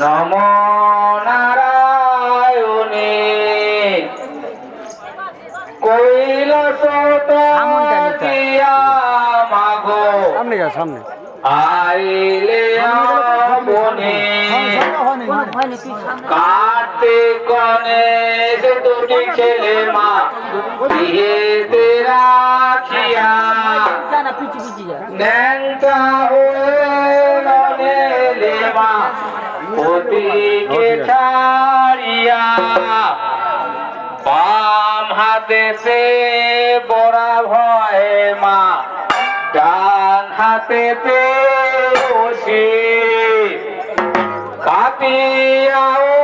নম নারায়ণে। দিয়া মাগো। সামনে যা সামনে। আইলে বনে কাটে গণেশ দুটি ছেলে মা বিয়েতে রাখিয়া। ন্যাংটা হয়ে ছাড়িয়া বাম হাতেতে বড়া ভয় মা ডান হাতেতে বসে। কাটিয়া ও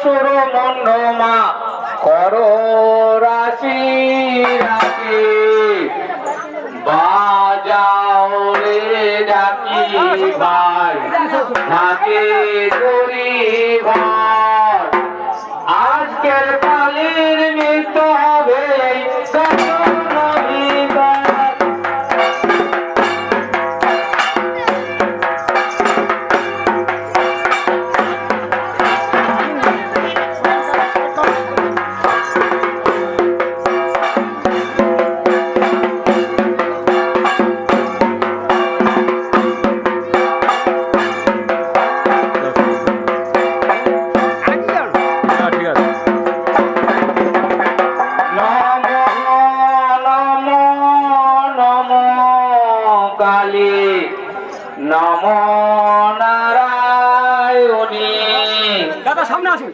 সুরমন্ড মা কর ডাকি ভাই ঢাকে চুরি ঘর আজকের কালের মৃত হবে কালী নম নারায়ণী। দাদা সামনে আসুন।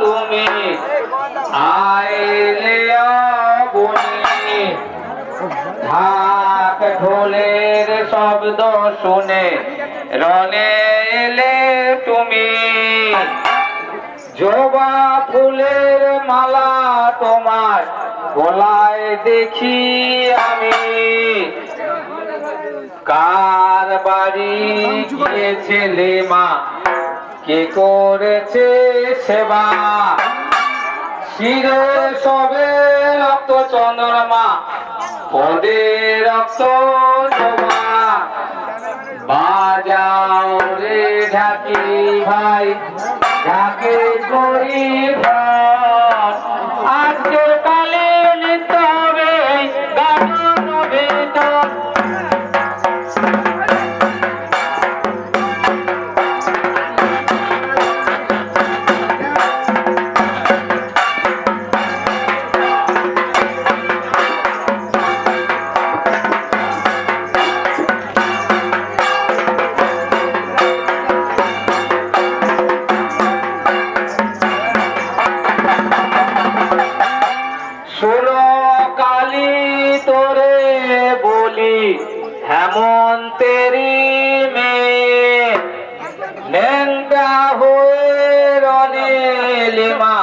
তুমি আইলে বনি ঢাক ঢোলের শব্দ শুনে রনে এলে তুমি। জবা ফুলের মালা তোমার গলায় দেখি আমি কার বাড়ি গিয়েছিলে মা? কে করেছে সেবা? শিরে সবে রক্ত চন্দ্রমা পদে রক্ত বাজাও রে ঢাকি ভাই, ঢাকে করি ভর। ষোলো কালী তোরে বলি হেমন্তেরি মেয়ে। ন্যাংটা হয়ে রনে লিমা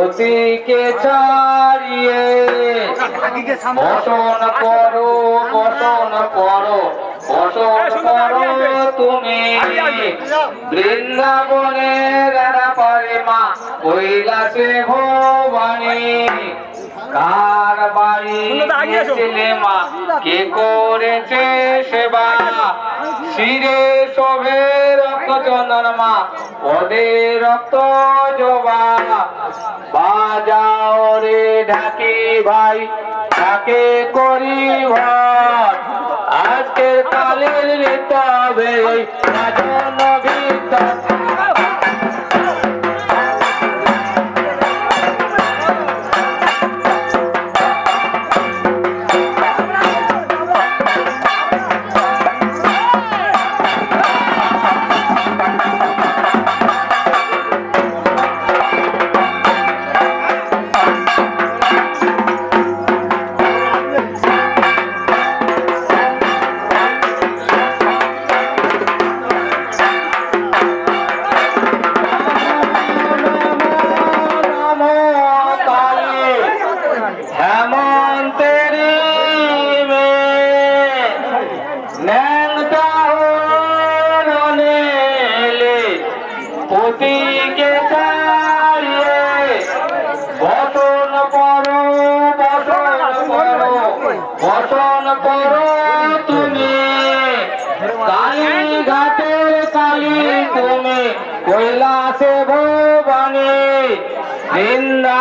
অতিকে ছাড়িয়ে। বসন করো বসন করো বসন করো তুমি। বৃন্দাবনের পারে মা কৈলাসে ভবানী। কার বাড়ি ছেলে মা কে করেছে সেবা? শিরে শোভে রক্ত চন্দন মা পদে রক্ত জবা বাজাও রে ঢাকি ভাই ঢাকে করি ভর। আজকের কালের নিতে হবে রাজন ঘাটের কালী তুমি কৈলাসে ভবানী বৃন্দা